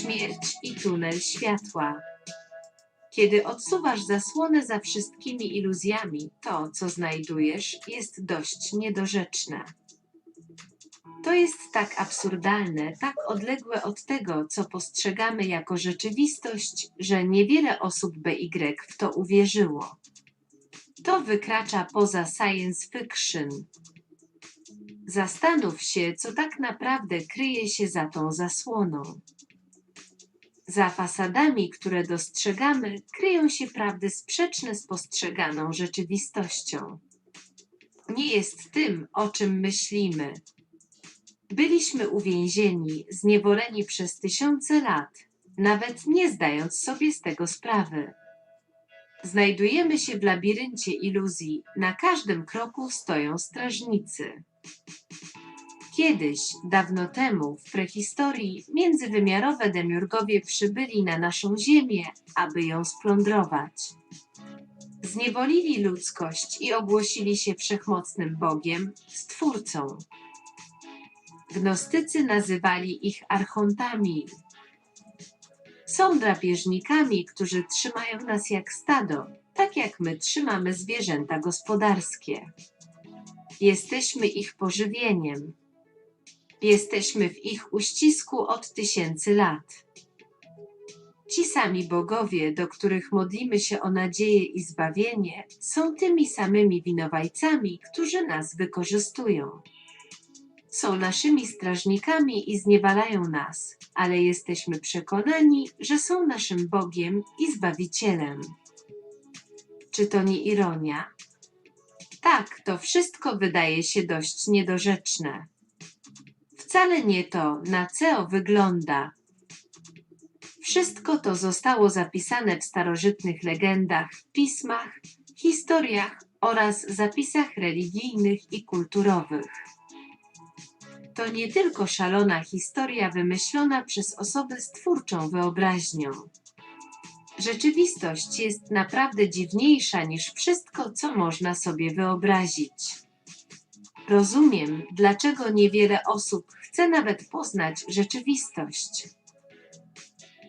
śmierć i tunel światła. Kiedy odsuwasz zasłonę za wszystkimi iluzjami, to, co znajdujesz, jest dość niedorzeczne. To jest tak absurdalne, tak odległe od tego, co postrzegamy jako rzeczywistość, że niewiele osób BY w to uwierzyło. To wykracza poza science fiction. Zastanów się, co tak naprawdę kryje się za tą zasłoną. Za fasadami, które dostrzegamy, kryją się prawdy sprzeczne z postrzeganą rzeczywistością. Nie jest tym, o czym myślimy. Byliśmy uwięzieni, zniewoleni przez tysiące lat, nawet nie zdając sobie z tego sprawy. Znajdujemy się w labiryncie iluzji, na każdym kroku stoją strażnicy. Kiedyś, dawno temu, w prehistorii, międzywymiarowe demiurgowie przybyli na naszą ziemię, aby ją splądrować. Zniewolili ludzkość i ogłosili się wszechmocnym Bogiem, Stwórcą. Gnostycy nazywali ich archontami. Są drapieżnikami, którzy trzymają nas jak stado, tak jak my trzymamy zwierzęta gospodarskie. Jesteśmy ich pożywieniem. Jesteśmy w ich uścisku od tysięcy lat. Ci sami bogowie, do których modlimy się o nadzieję i zbawienie, są tymi samymi winowajcami, którzy nas wykorzystują. Są naszymi strażnikami i zniewalają nas, ale jesteśmy przekonani, że są naszym Bogiem i Zbawicielem. Czy to nie ironia? Tak, to wszystko wydaje się dość niedorzeczne. Wcale nie to, na co wygląda. Wszystko to zostało zapisane w starożytnych legendach, pismach, historiach oraz zapisach religijnych i kulturowych. To nie tylko szalona historia wymyślona przez osobę z twórczą wyobraźnią. Rzeczywistość jest naprawdę dziwniejsza niż wszystko, co można sobie wyobrazić. Rozumiem, dlaczego niewiele osób chce nawet poznać rzeczywistość.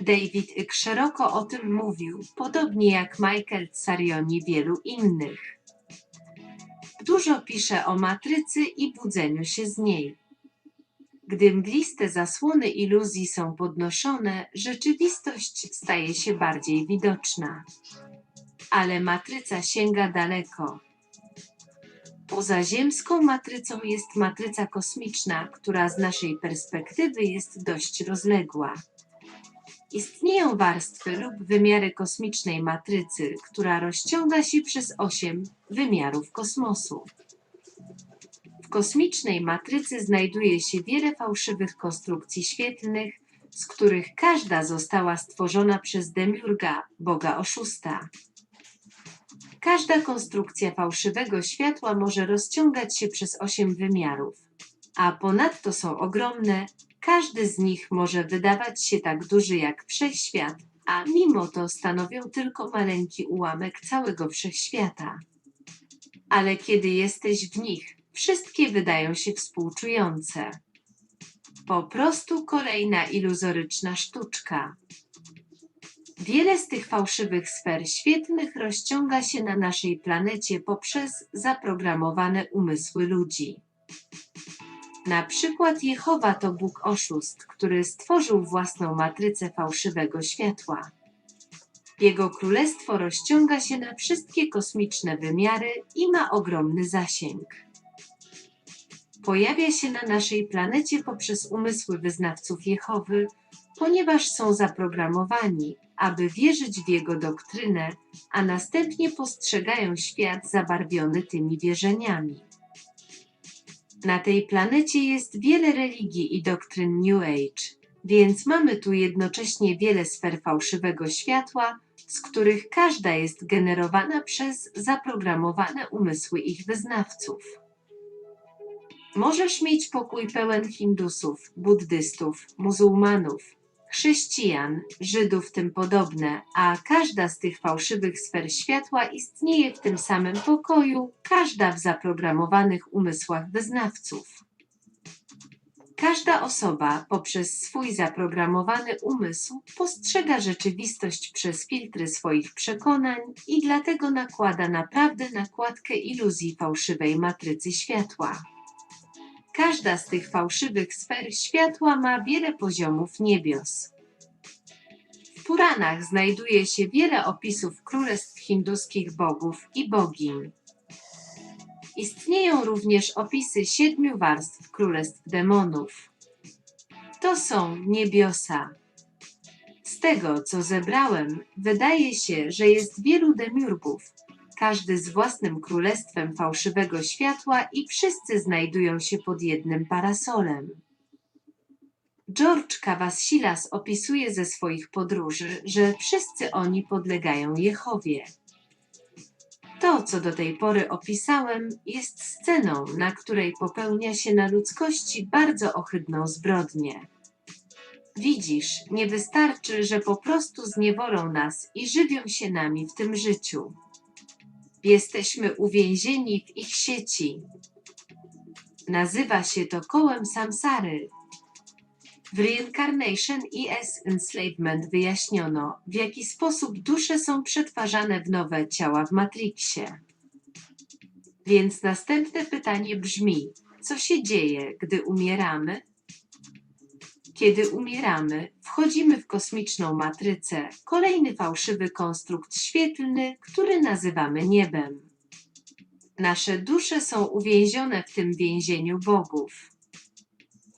David Icke szeroko o tym mówił, podobnie jak Michael Tsarioni wielu innych. Dużo pisze o matrycy i budzeniu się z niej. Gdy mgliste zasłony iluzji są podnoszone, rzeczywistość staje się bardziej widoczna. Ale matryca sięga daleko. Poza ziemską matrycą jest matryca kosmiczna, która z naszej perspektywy jest dość rozległa. Istnieją warstwy lub wymiary kosmicznej matrycy, która rozciąga się przez osiem wymiarów kosmosu. W kosmicznej matrycy znajduje się wiele fałszywych konstrukcji świetlnych, z których każda została stworzona przez Demiurga, boga oszusta. Każda konstrukcja fałszywego światła może rozciągać się przez osiem wymiarów, a ponadto są ogromne, każdy z nich może wydawać się tak duży jak wszechświat, a mimo to stanowią tylko maleńki ułamek całego wszechświata. Ale kiedy jesteś w nich, wszystkie wydają się współczujące. Po prostu kolejna iluzoryczna sztuczka. Wiele z tych fałszywych sfer świetlnych rozciąga się na naszej planecie poprzez zaprogramowane umysły ludzi. Na przykład Jehowa to Bóg oszust, który stworzył własną matrycę fałszywego światła. Jego królestwo rozciąga się na wszystkie kosmiczne wymiary i ma ogromny zasięg. Pojawia się na naszej planecie poprzez umysły wyznawców Jehowy, ponieważ są zaprogramowani, aby wierzyć w jego doktrynę, a następnie postrzegają świat zabarwiony tymi wierzeniami. Na tej planecie jest wiele religii i doktryn New Age, więc mamy tu jednocześnie wiele sfer fałszywego światła, z których każda jest generowana przez zaprogramowane umysły ich wyznawców. Możesz mieć pokój pełen Hindusów, buddystów, muzułmanów, chrześcijan, Żydów tym podobne, a każda z tych fałszywych sfer światła istnieje w tym samym pokoju, każda w zaprogramowanych umysłach wyznawców. Każda osoba poprzez swój zaprogramowany umysł postrzega rzeczywistość przez filtry swoich przekonań i dlatego nakłada naprawdę nakładkę iluzji fałszywej matrycy światła. Każda z tych fałszywych sfer światła ma wiele poziomów niebios. W Puranach znajduje się wiele opisów królestw hinduskich bogów i bogiń. Istnieją również opisy siedmiu warstw królestw demonów. To są niebiosa. Z tego, co zebrałem, wydaje się, że jest wielu demiurgów, każdy z własnym królestwem fałszywego światła i wszyscy znajdują się pod jednym parasolem. George Cavassilas opisuje ze swoich podróży, że wszyscy oni podlegają Jehowie. To, co do tej pory opisałem, jest sceną, na której popełnia się na ludzkości bardzo ohydną zbrodnię. Widzisz, nie wystarczy, że po prostu zniewolą nas i żywią się nami w tym życiu. Jesteśmy uwięzieni w ich sieci. Nazywa się to kołem samsary. W Reincarnation ES Enslavement wyjaśniono, w jaki sposób dusze są przetwarzane w nowe ciała w Matrixie. Więc następne pytanie brzmi: co się dzieje, gdy umieramy? Kiedy umieramy, wchodzimy w kosmiczną matrycę, kolejny fałszywy konstrukt świetlny, który nazywamy niebem. Nasze dusze są uwięzione w tym więzieniu bogów.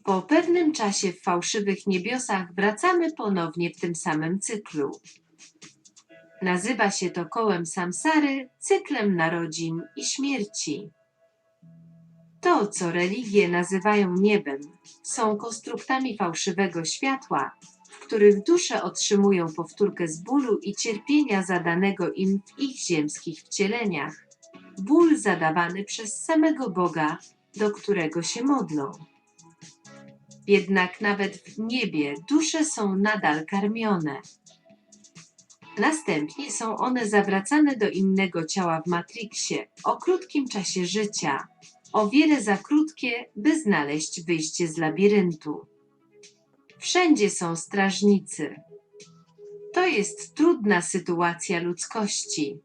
Po pewnym czasie w fałszywych niebiosach wracamy ponownie w tym samym cyklu. Nazywa się to kołem samsary, cyklem narodzin i śmierci. To, co religie nazywają niebem, są konstruktami fałszywego światła, w których dusze otrzymują powtórkę z bólu i cierpienia zadanego im w ich ziemskich wcieleniach. Ból zadawany przez samego Boga, do którego się modlą. Jednak nawet w niebie dusze są nadal karmione. Następnie są one zawracane do innego ciała w Matrixie o krótkim czasie życia, o wiele za krótkie, by znaleźć wyjście z labiryntu. Wszędzie są strażnicy. To jest trudna sytuacja ludzkości.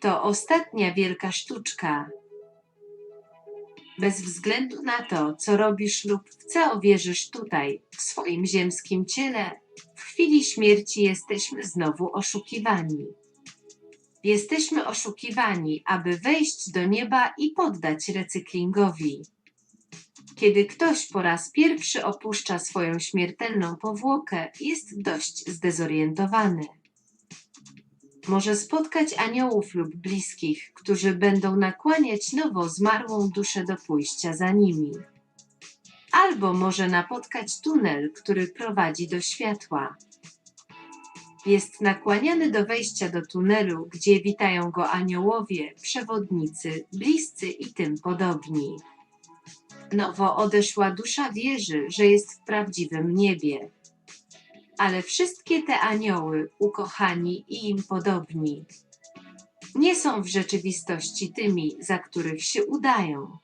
To ostatnia wielka sztuczka. Bez względu na to, co robisz lub w co wierzysz tutaj, w swoim ziemskim ciele, w chwili śmierci jesteśmy znowu oszukiwani. Jesteśmy oszukiwani, aby wejść do nieba i poddać recyklingowi. Kiedy ktoś po raz pierwszy opuszcza swoją śmiertelną powłokę, jest dość zdezorientowany. Może spotkać aniołów lub bliskich, którzy będą nakłaniać nowo zmarłą duszę do pójścia za nimi. Albo może napotkać tunel, który prowadzi do światła. Jest nakłaniany do wejścia do tunelu, gdzie witają go aniołowie, przewodnicy, bliscy i tym podobni. Nowo odeszła dusza wierzy, że jest w prawdziwym niebie. Ale wszystkie te anioły, ukochani i im podobni, nie są w rzeczywistości tymi, za których się udają.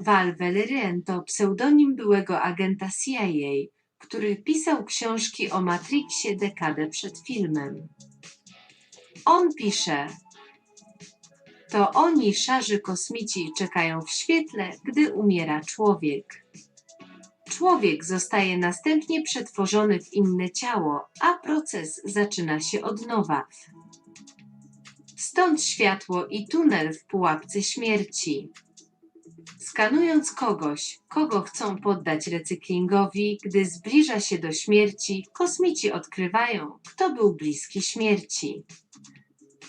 Val Valerian to pseudonim byłego agenta CIA, który pisał książki o Matrixie dekadę przed filmem. On pisze: To oni, szarzy kosmici, czekają w świetle, gdy umiera człowiek. Człowiek zostaje następnie przetworzony w inne ciało, a proces zaczyna się od nowa. Stąd światło i tunel w pułapce śmierci. Skanując kogoś, kogo chcą poddać recyklingowi, gdy zbliża się do śmierci, kosmici odkrywają, kto był bliski śmierci.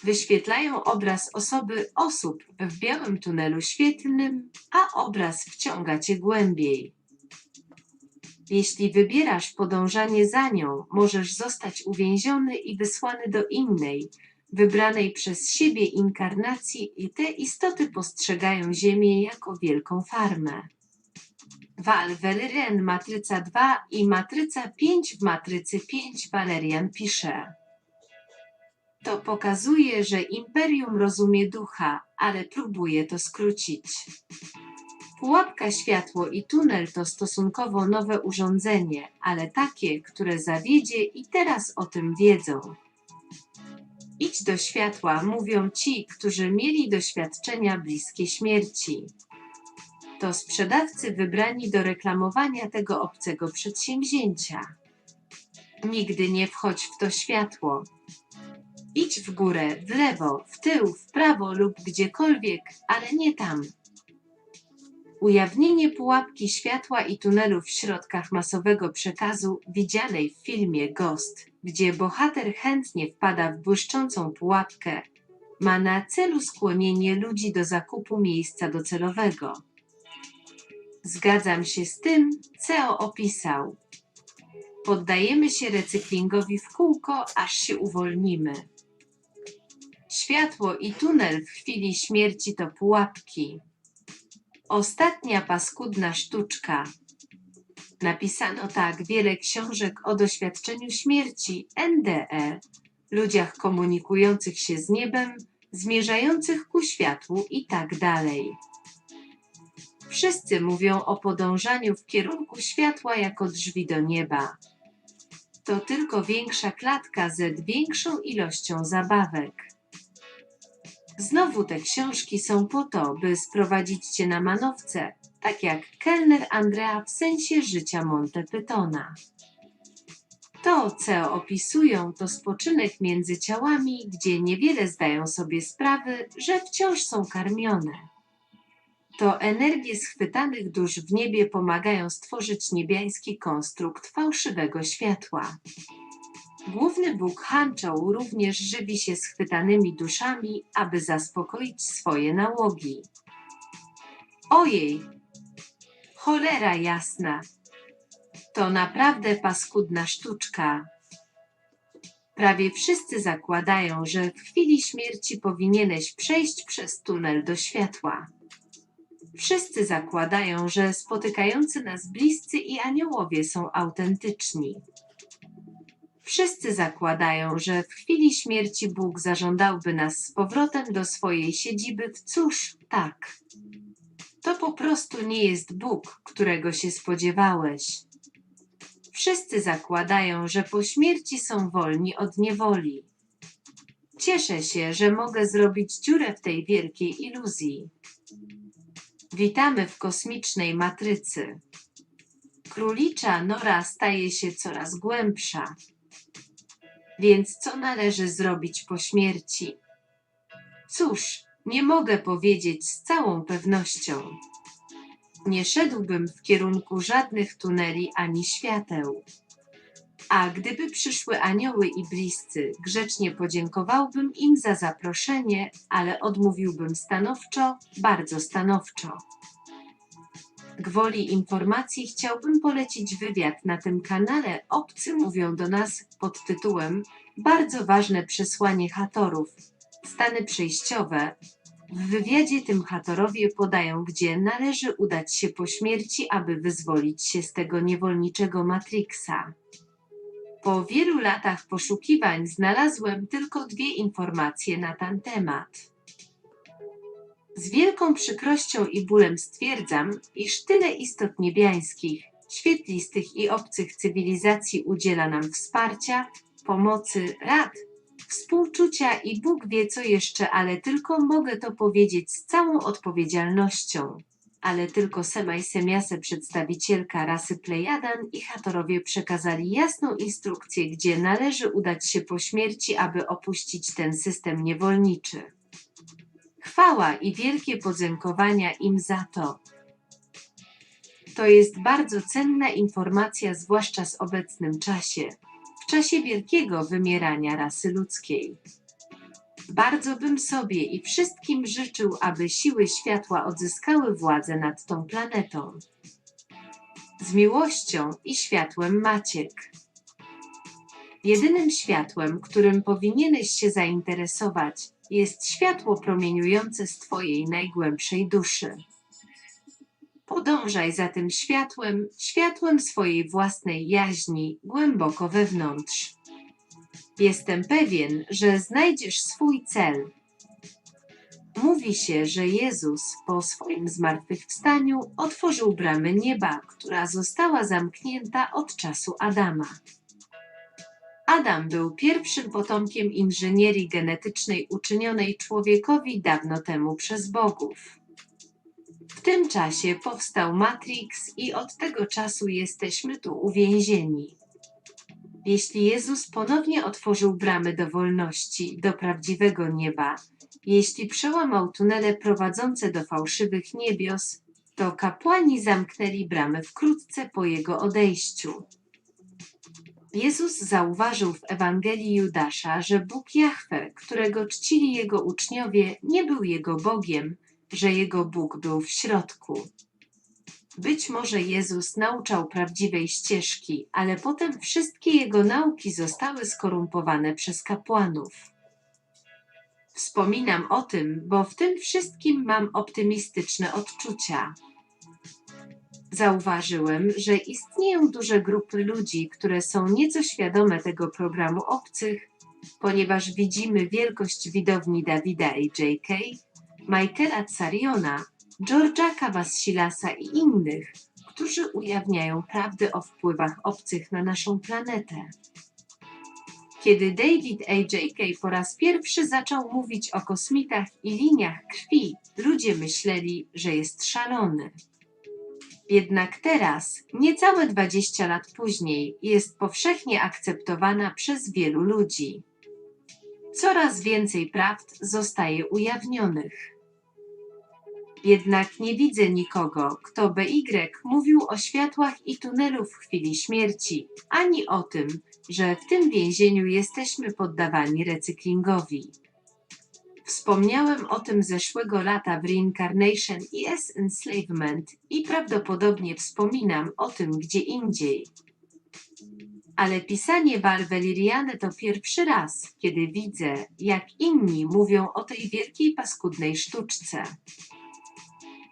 Wyświetlają obraz osoby osób w białym tunelu świetlnym, a obraz wciąga cię głębiej. Jeśli wybierasz podążanie za nią, możesz zostać uwięziony i wysłany do innej, wybranej przez siebie inkarnacji te istoty postrzegają Ziemię jako wielką farmę. Val Valerian Matryca 2 i Matryca 5 w Matrycy 5 Valerian pisze. To pokazuje, że imperium rozumie ducha, ale próbuje to skrócić. Pułapka światło i tunel to stosunkowo nowe urządzenie, ale takie, które zawiedzie i teraz o tym wiedzą. Idź do światła, mówią ci, którzy mieli doświadczenia bliskie śmierci. To sprzedawcy wybrani do reklamowania tego obcego przedsięwzięcia. Nigdy nie wchodź w to światło. Idź w górę, w lewo, w tył, w prawo lub gdziekolwiek, ale nie tam. Ujawnienie pułapki światła i tunelu w środkach masowego przekazu widzianej w filmie Ghost, gdzie bohater chętnie wpada w błyszczącą pułapkę, ma na celu skłonienie ludzi do zakupu miejsca docelowego. Zgadzam się z tym, co opisał. Poddajemy się recyklingowi w kółko, aż się uwolnimy. Światło i tunel w chwili śmierci to pułapki. Ostatnia paskudna sztuczka. Napisano tak wiele książek o doświadczeniu śmierci, NDE, ludziach komunikujących się z niebem, zmierzających ku światłu i tak dalej. Wszyscy mówią o podążaniu w kierunku światła jako drzwi do nieba. To tylko większa klatka z większą ilością zabawek. Znowu te książki są po to, by sprowadzić cię na manowce, tak jak kelner Andrea w sensie życia Monte Pytona. To, co opisują, to spoczynek między ciałami, gdzie niewiele zdają sobie sprawy, że wciąż są karmione. To energie schwytanych dusz w niebie pomagają stworzyć niebiański konstrukt fałszywego światła. Główny Bóg Hanchoł również żywi się schwytanymi duszami, aby zaspokoić swoje nałogi. Ojej! Cholera jasna! To naprawdę paskudna sztuczka. Prawie wszyscy zakładają, że w chwili śmierci powinieneś przejść przez tunel do światła. Wszyscy zakładają, że spotykający nas bliscy i aniołowie są autentyczni. Wszyscy zakładają, że w chwili śmierci Bóg zażądałby nas z powrotem do swojej siedziby w cóż, tak. To po prostu nie jest Bóg, którego się spodziewałeś. Wszyscy zakładają, że po śmierci są wolni od niewoli. Cieszę się, że mogę zrobić dziurę w tej wielkiej iluzji. Witamy w kosmicznej matrycy. Królicza nora staje się coraz głębsza. Więc co należy zrobić po śmierci? Cóż, nie mogę powiedzieć z całą pewnością. Nie szedłbym w kierunku żadnych tuneli ani świateł. A gdyby przyszły anioły i bliscy, grzecznie podziękowałbym im za zaproszenie, ale odmówiłbym stanowczo, bardzo stanowczo. Gwoli informacji chciałbym polecić wywiad na tym kanale Obcy mówią do nas pod tytułem Bardzo ważne przesłanie Hatorów. Stany przejściowe. W wywiadzie tym Hatorowie podają, gdzie należy udać się po śmierci, aby wyzwolić się z tego niewolniczego Matrixa. Po wielu latach poszukiwań znalazłem tylko dwie informacje na ten temat. Z wielką przykrością i bólem stwierdzam, iż tyle istot niebiańskich, świetlistych i obcych cywilizacji udziela nam wsparcia, pomocy, rad, współczucia i Bóg wie co jeszcze, ale tylko mogę to powiedzieć z całą odpowiedzialnością. Ale tylko Semaj Semiase, przedstawicielka rasy Plejadan i Hatorowie przekazali jasną instrukcję, gdzie należy udać się po śmierci, aby opuścić ten system niewolniczy. Chwała i wielkie podziękowania im za to. To jest bardzo cenna informacja, zwłaszcza w obecnym czasie, w czasie wielkiego wymierania rasy ludzkiej. Bardzo bym sobie i wszystkim życzył, aby siły światła odzyskały władzę nad tą planetą. Z miłością i światłem Maciek. Jedynym światłem, którym powinieneś się zainteresować, jest światło promieniujące z Twojej najgłębszej duszy. Podążaj za tym światłem, światłem swojej własnej jaźni, głęboko wewnątrz. Jestem pewien, że znajdziesz swój cel. Mówi się, że Jezus po swoim zmartwychwstaniu otworzył bramę nieba, która została zamknięta od czasu Adama. Adam był pierwszym potomkiem inżynierii genetycznej uczynionej człowiekowi dawno temu przez bogów. W tym czasie powstał Matrix i od tego czasu jesteśmy tu uwięzieni. Jeśli Jezus ponownie otworzył bramy do wolności, do prawdziwego nieba, jeśli przełamał tunele prowadzące do fałszywych niebios, to kapłani zamknęli bramy wkrótce po jego odejściu. Jezus zauważył w Ewangelii Judasza, że Bóg Jahwe, którego czcili jego uczniowie, nie był jego Bogiem, że jego Bóg był w środku. Być może Jezus nauczał prawdziwej ścieżki, ale potem wszystkie jego nauki zostały skorumpowane przez kapłanów. Wspominam o tym, bo w tym wszystkim mam optymistyczne odczucia. Zauważyłem, że istnieją duże grupy ludzi, które są nieco świadome tego programu obcych, ponieważ widzimy wielkość widowni Dawida i J.K., Michaela Tsariona, George'a Kawassilasa i innych, którzy ujawniają prawdy o wpływach obcych na naszą planetę. Kiedy David A. J.K. po raz pierwszy zaczął mówić o kosmitach i liniach krwi, ludzie myśleli, że jest szalony. Jednak teraz, niecałe 20 lat później, jest powszechnie akceptowana przez wielu ludzi. Coraz więcej prawd zostaje ujawnionych. Jednak nie widzę nikogo, kto BY mówił o światłach i tunelu w chwili śmierci, ani o tym, że w tym więzieniu jesteśmy poddawani recyklingowi. Wspomniałem o tym zeszłego lata w Reincarnation i S Enslavement i prawdopodobnie wspominam o tym gdzie indziej. Ale pisanie Val Valeriane to pierwszy raz, kiedy widzę, jak inni mówią o tej wielkiej paskudnej sztuczce.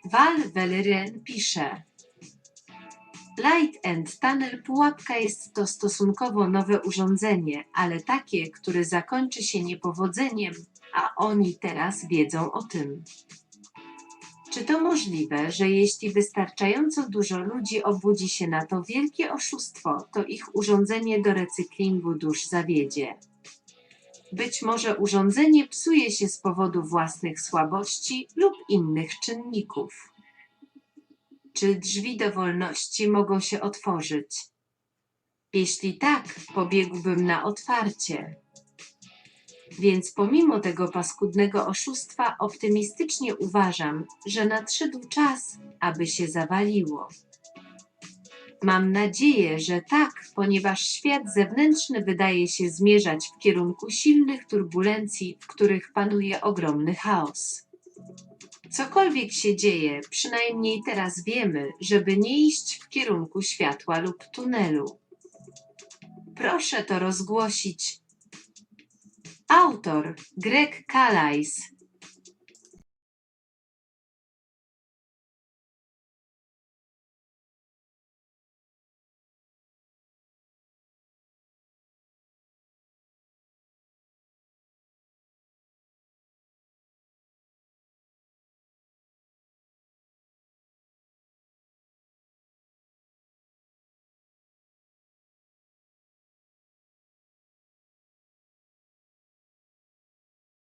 Val Valerian pisze Light and Tunnel Pułapka jest to stosunkowo nowe urządzenie, ale takie, które zakończy się niepowodzeniem, a oni teraz wiedzą o tym. Czy to możliwe, że jeśli wystarczająco dużo ludzi obudzi się na to wielkie oszustwo, to ich urządzenie do recyklingu dusz zawiedzie? Być może urządzenie psuje się z powodu własnych słabości lub innych czynników. Czy drzwi do wolności mogą się otworzyć? Jeśli tak, pobiegłbym na otwarcie. Więc pomimo tego paskudnego oszustwa optymistycznie uważam, że nadszedł czas, aby się zawaliło. Mam nadzieję, że tak, ponieważ świat zewnętrzny wydaje się zmierzać w kierunku silnych turbulencji, w których panuje ogromny chaos. Cokolwiek się dzieje, przynajmniej teraz wiemy, żeby nie iść w kierunku światła lub tunelu. Proszę to rozgłosić. Autor Greg Calais